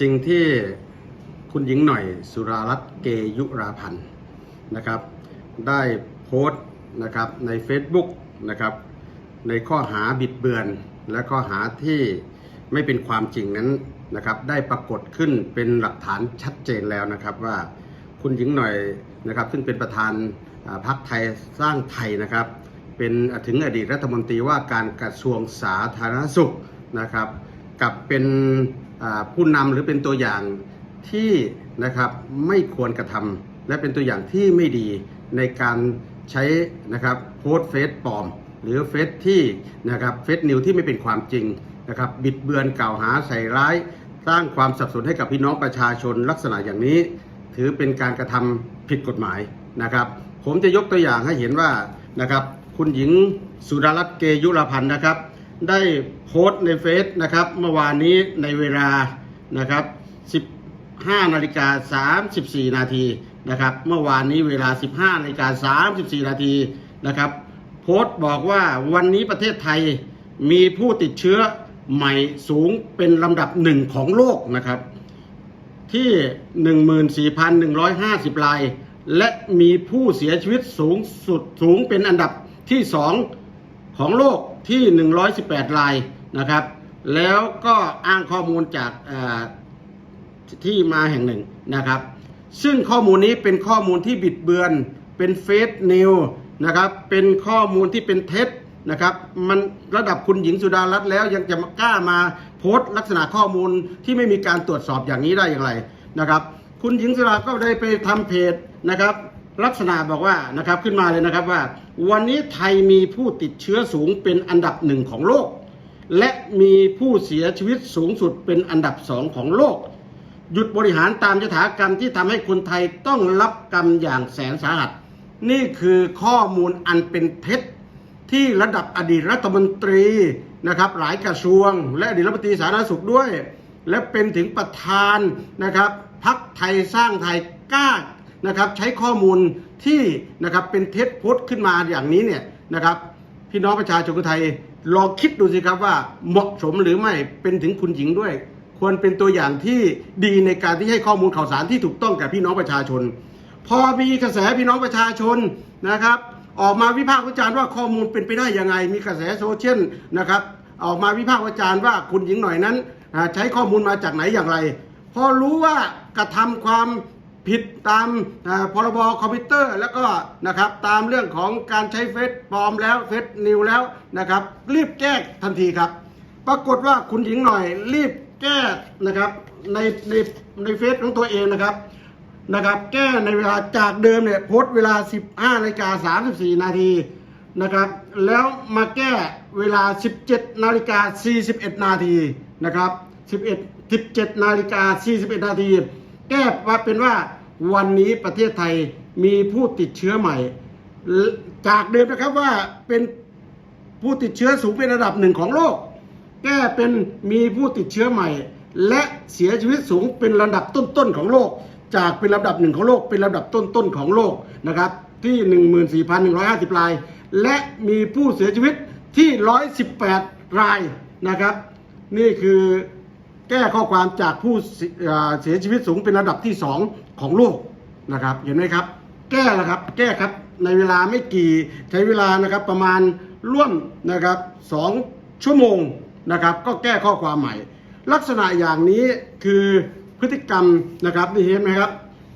สิ่งที่คุณหญิงหน่อยสุรารัตน์เกยุราพันธ์นะครับ ได้โพสต์นะครับใน Facebook นะครับในข้อหาบิดเบือน และข้อหาที่ไม่เป็นความจริงนั้นนะครับได้ปรากฏขึ้นเป็นหลักฐานชัดเจนแล้วนะครับว่าคุณหญิงหน่อยนะครับ ซึ่งเป็นประธานพรรคไทยสร้างไทยนะครับ เป็นถึงอดีตรัฐมนตรีว่าการกระทรวงสาธารณสุขนะครับ กับเป็น ผู้นำหรือเป็นตัวอย่างที่นะครับไม่ควรกระทำและเป็นตัวอย่างที่ไม่ดีในการใช้นะครับโพสเฟซปลอม หรือเฟซที่นะครับเฟซนิวที่ไม่เป็นความจริงนะครับบิดเบือนกล่าวหาใส่ร้าย สร้างความสับสนให้กับพี่น้องประชาชนลักษณะอย่างนี้ ถือเป็นการกระทำผิดกฎหมายนะครับ ผมจะยกตัวอย่างให้เห็นว่านะครับคุณหญิงสุดารัตน์เกยุรพันธ์นะครับ ได้โพสต์ในเฟซนะครับเมื่อวานนี้ในเวลานะครับ 15นาฬิกา34 นาทีนะครับเมื่อวานนี้เวลา 15นาฬิกา34 นาทีนะครับ โพสต์บอกว่าวันนี้ประเทศไทยมีผู้ติดเชื้อใหม่สูงเป็นลำดับหนึ่งของโลกนะครับ ที่ 14,150ราย และมีผู้เสียชีวิตสูงสุดสูงเป็นอันดับที่ 2 ของโลกที่ 118 รายนะครับ แล้วก็อ้างข้อมูลจากที่มาแห่งหนึ่งนะครับ ซึ่งข้อมูลนี้เป็นข้อมูลที่บิดเบือน เป็นเฟซนิวนะครับ เป็นข้อมูลที่เป็นเท็จนะครับ มันระดับคุณหญิงสุดารัตน์แล้วยังจะกล้ามาโพสต์ลักษณะข้อมูลที่ไม่มีการตรวจสอบอย่างนี้ได้อย่างไรนะครับ คุณหญิงสุดารัตน์ก็ได้ไปทำเพจนะครับ ลักษณะบอกว่านะครับขึ้นมาเลยนะครับว่า วันนี้ไทยมีผู้ติดเชื้อสูงเป็นอันดับหนึ่งของโลก และมีผู้เสียชีวิตสูงสุดเป็นอันดับสองของโลก หยุดบริหารตามยถากรรมที่ทำให้คนไทยต้องรับกรรมอย่างแสนสาหัส นี่คือข้อมูลอันเป็นเท็จที่ระดับอดีตรัฐมนตรีนะครับหลายกระทรวง และอดีตรัฐมนตรีสาธารณสุขด้วย และเป็นถึงประธานนะครับพักไทยสร้างไทยกล้า นะครับใช้ข้อมูลที่นะครับเป็นเท็จโพสต์ขึ้นมาอย่างนี้เนี่ยนะครับพี่น้องประชาชนคนไทยลองคิดดูสิครับว่าเหมาะสมหรือไม่เป็นถึงคุณหญิงด้วย ควรเป็นตัวอย่างที่ดีในการที่ให้ข้อมูลข่าวสารที่ถูกต้องแก่พี่น้องประชาชน พอมีกระแสพี่น้องประชาชนนะครับ ออกมาวิพากษ์วิจารณ์ว่าข้อมูลเป็นไปได้ยังไง มีกระแสโซเชียลนะครับออกมาวิพากษ์วิจารณ์ว่าคุณหญิงหน่อยนั้น ใช้ข้อมูลมาจากไหนอย่างไร พอรู้ว่ากระทำความ ผิดตามพรบคอมพิวเตอร์แล้วก็นะครับตามเรื่องของการใช้เฟซปลอมแล้วเฟซนิวแล้วนะครับ รีบแก้ทันทีครับ ปรากฏว่าคุณหญิงหน่อยรีบแก้นะครับในในในเฟซของตัวเองนะครับนะครับ แก้ในเวลาจากเดิมเนี่ยโพสเวลา 15นาฬิกา34 นาทีนะครับ แล้วมาแก้เวลา 17นาฬิกา41 นาทีนะครับ11 17นาฬิกา41 นาทีแก้ว่าเป็นว่า วันนี้ประเทศไทยมีผู้ติดเชื้อใหม่ จากเดิมนะครับว่าเป็นผู้ติดเชื้อสูงเป็นระดับหนึ่งของโลก แก้เป็นมีผู้ติดเชื้อใหม่ และเสียชีวิตสูงเป็นระดับต้นๆของโลก จากเป็นระดับหนึ่งของโลก เป็นระดับต้นๆของโลกนะครับที่ 14,150 ราย และมีผู้เสียชีวิตที่ 118 รายนะครับ นี่คือแก้ข้อความจากผู้เสียชีวิตสูงเป็นระดับที่ 2 ของโลกนะครับ เห็นไหมครับ แก้แล้วครับ แก้ครับ ในเวลาไม่กี่ใช้เวลานะครับประมาณร่วมนะครับสองชั่วโมงนะครับ ก็แก้ข้อความใหม่ ลักษณะอย่างนี้คือพฤติกรรมนะครับนี่เห็นไหมครับ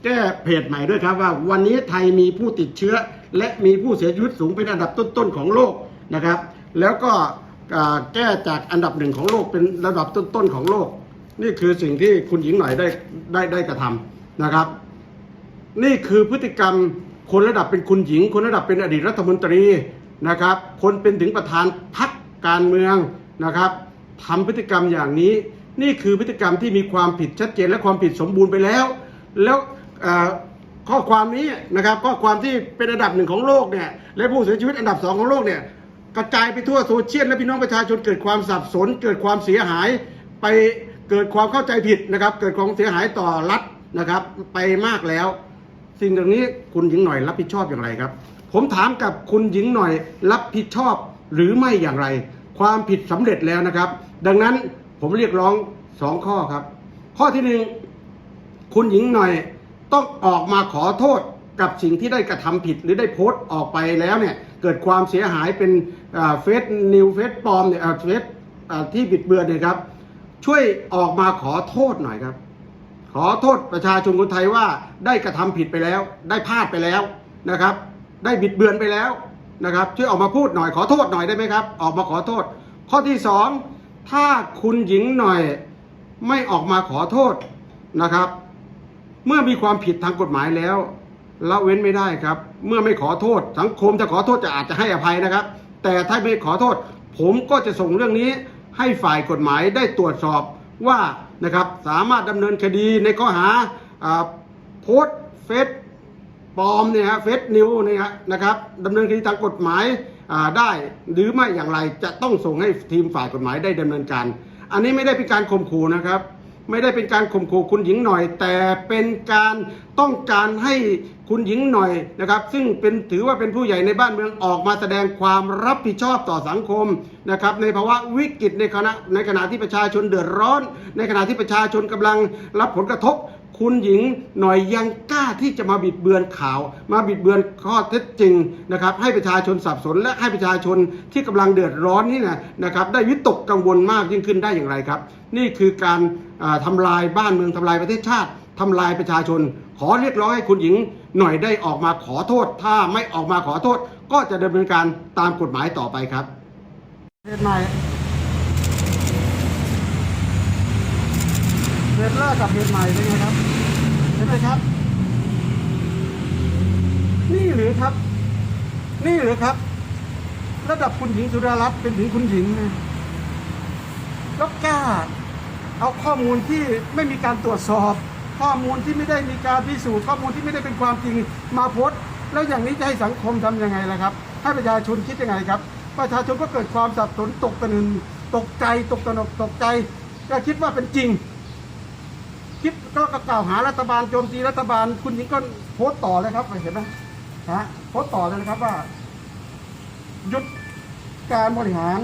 แก้เพจใหม่ด้วยครับว่าวันนี้ไทยมีผู้ติดเชื้อ และมีผู้เสียชีวิตสูงเป็นอันดับต้นๆของโลกนะครับ แล้วก็แก้จากอันดับหนึ่งของโลกเป็นระดับต้นๆของโลก นี่คือสิ่งที่คุณหญิงหน่อยได้ได้ได้กระทำ นะครับ นี่คือพฤติกรรมคนระดับเป็นคุณหญิง คนระดับเป็นอดีตรัฐมนตรีนะครับ คนเป็นถึงประธานพรรคการเมืองนะครับทำพฤติกรรมอย่างนี้ นี่คือพฤติกรรมที่มีความผิดชัดเจนและความผิดสมบูรณ์ไปแล้ว แล้วข้อความนี้นะครับข้อความที่เป็นอันดับหนึ่งของโลกเนี่ยและผู้เสียชีวิตอันดับสองของโลกเนี่ยกระจายไปทั่วโซเชียลและพี่น้องประชาชนเกิดความสับสน เกิดความเสียหายไปเกิดความเข้าใจผิดนะครับ เกิดความเสียหายต่อรัฐ นะครับ ไปมากแล้ว สิ่งเหล่านี้คุณหญิงหน่อยรับผิดชอบอย่างไรครับ ผมถามกับคุณหญิงหน่อยรับผิดชอบหรือไม่อย่างไร ความผิดสำเร็จแล้วนะครับ ดังนั้นผมเรียกร้องสองข้อครับ ข้อที่หนึ่งคุณหญิงหน่อยต้องออกมาขอโทษกับสิ่งที่ได้กระทำผิดหรือได้โพสต์ออกไปแล้วเนี่ยเกิดความเสียหายเป็นเฟซนิวเฟซปลอมเนี่ยเฟซที่บิดเบือนเนี่ยครับ ช่วยออกมาขอโทษหน่อยครับ ขอโทษประชาชนคนไทยว่าได้กระทำผิดไปแล้ว ได้พลาดไปแล้วนะครับ ได้บิดเบือนไปแล้วนะครับช่วยออกมาพูดหน่อยขอโทษหน่อยได้ไหมครับ ออกมาขอโทษ ข้อที่สองถ้าคุณหญิงหน่อยไม่ออกมาขอโทษนะครับ เมื่อมีความผิดทางกฎหมายแล้วละเว้นไม่ได้ครับ เมื่อไม่ขอโทษ สังคมจะขอโทษจะอาจจะให้อภัยนะครับ แต่ถ้าไม่ขอโทษ ผมก็จะส่งเรื่องนี้ให้ฝ่ายกฎหมายได้ตรวจสอบ ว่านะครับสามารถดำเนินคดีในข้อหาโพสเฟซปลอมเนี่ยฮะเฟซนิวเนี่ยฮะนะครับดำเนินคดีทางกฎหมายได้หรือไม่อย่างไรจะต้องส่งให้ทีมฝ่ายกฎหมายได้ดำเนินการ อันนี้ไม่ได้เป็นการข่มขู่นะครับ ไม่ได้เป็นการข่มขู่คุณหญิงหน่อย แต่เป็นการต้องการให้คุณหญิงหน่อยนะครับ ซึ่งเป็นถือว่าเป็นผู้ใหญ่ในบ้านเมืองออกมาแสดงความรับผิดชอบต่อสังคมนะครับ ในภาวะวิกฤตในขณะในขณะที่ประชาชนเดือดร้อน ในขณะที่ประชาชนกำลังรับผลกระทบ คุณหญิงหน่อยยังกล้าที่จะมาบิดเบือนข่าว มาบิดเบือนข้อเท็จจริงนะครับ ให้ประชาชนสับสน และให้ประชาชนที่กำลังเดือดร้อนนี่นะนะครับ ได้วิตกกังวลมากยิ่งขึ้นได้อย่างไรครับ นี่คือการอ่าทำลายบ้านเมืองทำลายประเทศชาติทำลายประชาชน ขอเรียกร้องให้คุณหญิงหน่อยได้ออกมาขอโทษ ถ้าไม่ออกมาขอโทษ ก็จะดำเนินการตามกฎหมายต่อไปครับเหตุใหม่ เหตุแรกกับเหตุใหม่เป็นไงครับเห็นไหมครับ นี่หรือครับ นี่หรือครับ ระดับคุณหญิงสุดารัตน์เป็นถึงคุณหญิงนะแล้วกล้าเอาข้อมูลที่ไม่มีการตรวจสอบ ข้อมูลที่ไม่ได้มีการพิสูจน์ข้อมูลที่ไม่ได้เป็นความจริงมาโพสต์แล้วอย่างนี้จะให้สังคมทำยังไงล่ะครับให้ประชาชนคิดยังไงครับ ประชาชนก็เกิดความสับสนตกตะลึงตกใจตกตะนกตกใจก็คิดว่าเป็นจริง คิดก็กล่าวหารัฐบาลโจมตีรัฐบาล คุณหญิงก็โพสต์ต่อเลยครับเห็นไหมฮะโพสต์ต่อเลยนะครับว่าหยุดการบริหาร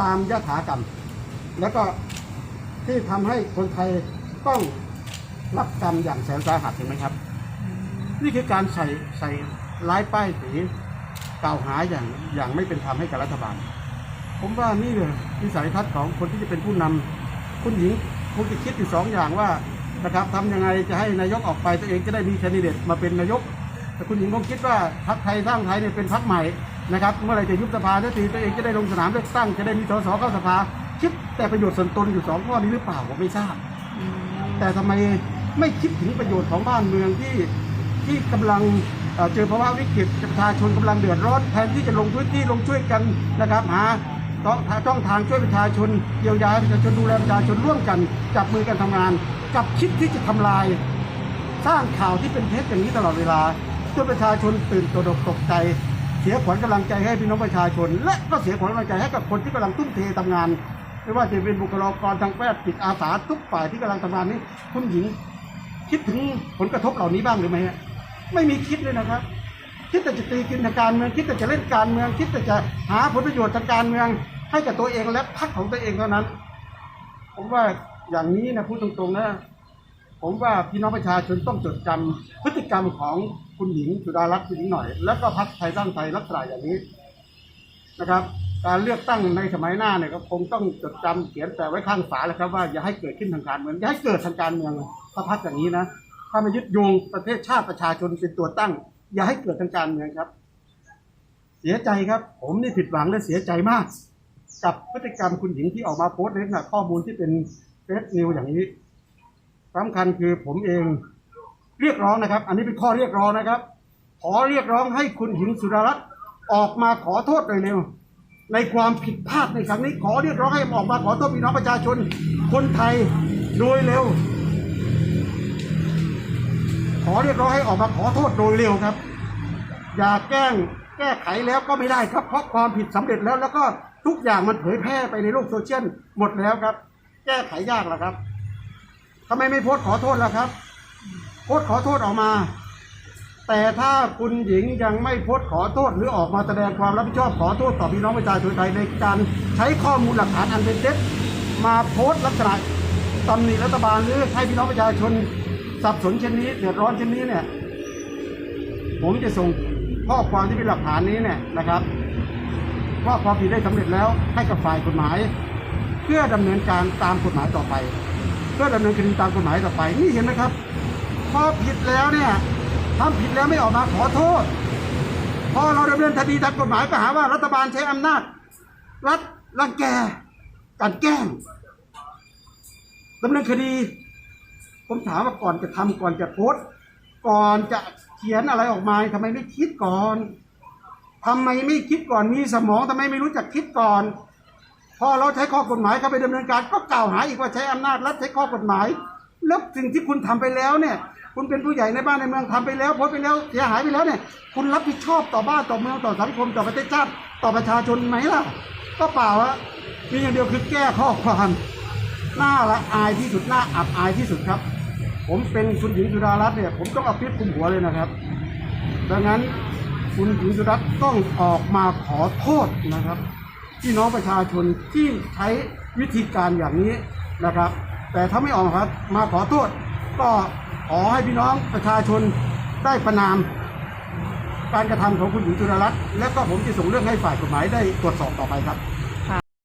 ตามยถากรรม แล้วก็ที่ทำให้คนไทยต้องรับกรรมอย่างแสนสาหัสเห็นไหมครับ นี่คือการใส่ใส่ร้ายป้ายสีกล่าวหาอย่างอย่างไม่เป็นธรรมให้กับรัฐบาล ผมว่านี่เลยวิสัยทัศน์ของคนที่จะเป็นผู้นำคุณหญิง คงจะคิดอยู่สองอย่างว่านะครับทำยังไงจะให้นายกออกไปตัวเองจะได้มีแคนดิเดตมาเป็นนายก แต่คุณหญิงคงคิดว่าพรรคไทยสร้างไทยเนี่ยเป็นพรรคใหม่นะครับเมื่อไหรจะยุบสภาทันทีตัวเองจะได้ลงสนามเลือกตั้งจะได้มีสสเข้าสภาคิดแต่ประโยชน์ส่วนตนอยู่สองข้อนี้หรือเปล่าผมไม่ทราบ แต่ทำไมไม่คิดถึงประโยชน์ของบ้านเมืองที่ที่กำลังเอ่อเจอภาวะวิกฤตประชาชนกำลังเดือดร้อนแทนที่จะลงพื้นที่ลงช่วยกันนะครับหา ต้องช่องทางช่วยประชาชนเยียวยาประชาชนดูแลประชาชนร่วมกันจับมือกันทำงาน กับคิดที่จะทำลาย สร้างข่าวที่เป็นเท็จอย่างนี้ตลอดเวลาจนประชาชนตื่นตระหนกตกใจ เสียขวัญกำลังใจให้พี่น้องประชาชน และก็เสียขวัญกำลังใจให้กับคนที่กำลังทุ่มเททำงาน ไม่ว่าจะเป็นบุคลากรทางแพทย์จิตอาสาทุกฝ่ายที่กำลังทำงานนี้คุณหญิง คิดถึงผลกระทบเหล่านี้บ้างหรือไม่ฮะไม่มีคิดเลยนะครับคิดแต่จะตีกินทางการเมืองคิดแต่จะเล่นการเมือง คิดแต่จะหาผลประโยชน์ทางการเมือง ให้กับตัวเองและพรรคของตัวเองเท่านั้น ผมว่าอย่างนี้นะพูดตรงๆนะ ผมว่าพี่น้องประชาชนต้องจดจำพฤติกรรมของคุณหญิงสุดารัตน์คุณหญิงหน่อย แล้วก็พรรคไทยสร้างไทยลักษณะอย่างนี้นะครับ การเลือกตั้งในสมัยหน้าเนี่ยก็คงต้องจดจำเขียนแต่ไว้ข้างฝาแล้วครับว่าอย่าให้เกิดขึ้นทางการเมืองอย่าให้เกิดทางการเมืองถ้าพักอย่างนี้นะถ้ามายึดโยงประเทศชาติประชาชนเป็นตัวตั้ง อย่าให้เกิดทางการเมืองครับ เสียใจครับ ผมนี่ผิดหวังและเสียใจมาก กับพฤติกรรมคุณหญิงที่ออกมาโพสต์ในลักษณะข้อมูลที่เป็นเฟซนิวอย่างนี้สำคัญคือผมเองเรียกร้องนะครับ อันนี้เป็นข้อเรียกร้องนะครับ ขอเรียกร้องให้คุณหญิงสุดารัตน์ออกมาขอโทษโดยเร็วในความผิดพลาดในครั้งนี้ ขอเรียกร้องให้ออกมาขอโทษพี่น้องประชาชนคนไทยโดยเร็ว ขอเรียกร้องให้ออกมาขอโทษโดยเร็วครับ อย่าแกล้งแก้ไขแล้วก็ไม่ได้ครับ เพราะความผิดสำเร็จแล้วแล้วก็ ทุกอย่างมันเผยแพร่ไปในโลกโซเชียลหมดแล้วครับ แก้ไขยากแล้วครับทำไมไม่โพสต์ขอโทษล่ะครับ โพสต์ขอโทษออกมา แต่ถ้าคุณหญิงยังไม่โพสต์ขอโทษหรือออกมาแสดงความรับผิดชอบขอโทษต่อพี่น้องประชาชนไทยในการใช้ข้อมูลหลักฐานอันเป็นเท็จมาโพสต์ลักษณะตำหนิรัฐบาลหรือให้พี่น้องประชาชนสับสนเช่นนี้เดือดร้อนเช่นนี้เนี่ย ผมจะส่งข้อความที่เป็นหลักฐานนี้เนี่ยนะครับ ว่าความผิดได้สำเร็จแล้วให้กับฝ่ายกฎหมาย เพื่อดำเนินการตามกฎหมายต่อไป เพื่อดำเนินคดีตามกฎหมายต่อไปนี่เห็นไหมครับพอผิดแล้วเนี่ยทำผิดแล้วไม่ออกมาขอโทษ พอเราดำเนินคดีตามกฎหมายก็หาว่ารัฐบาลใช้อำนาจ รัฐรังแกกลันแกล้งดำเนินคดี ผมถามว่าก่อนจะทำก่อนจะโพสต์ก่อนจะเขียนอะไรออกมาทำไมไม่คิดก่อน ทำไมไม่คิดก่อนมีสมองทำไมไม่รู้จักคิดก่อนพอเราใช้ข้อกฎหมายเข้าไปดำเนินการก็กล่าวหาอีกว่าใช้อำนาจรัฐใช้ข้อกฎหมาย แล้วสิ่งที่คุณทำไปแล้วเนี่ย คุณเป็นผู้ใหญ่ในบ้านในเมืองทำไปแล้วโพสไปแล้วเสียหายไปแล้วเนี่ย คุณรับผิดชอบต่อบ้านต่อเมืองต่อสังคมต่อประเทศชาติต่อประชาชนไหมล่ะ ก็เปล่าอะมีอย่างเดียวคือแก้ข้อความหน้าละอายที่สุดหน้าอับอายที่สุดครับ ผมเป็นคุณหญิงสุดารัตน์เนี่ยผมต้องเอาพิษคุมหัวเลยนะครับ ดังนั้น คุณหญิงสุดารัตน์ต้องออกมาขอโทษนะครับพี่น้องประชาชนที่ใช้วิธีการอย่างนี้นะครับ แต่ถ้าไม่ออกครับมาขอโทษ ก็ขอให้พี่น้องประชาชนได้ประนาม การกระทำของคุณหญิงจุฬารัตน์และก็ผมจะส่งเรื่องให้ฝ่ายกฎหมายได้ตรวจสอบต่อไปครับ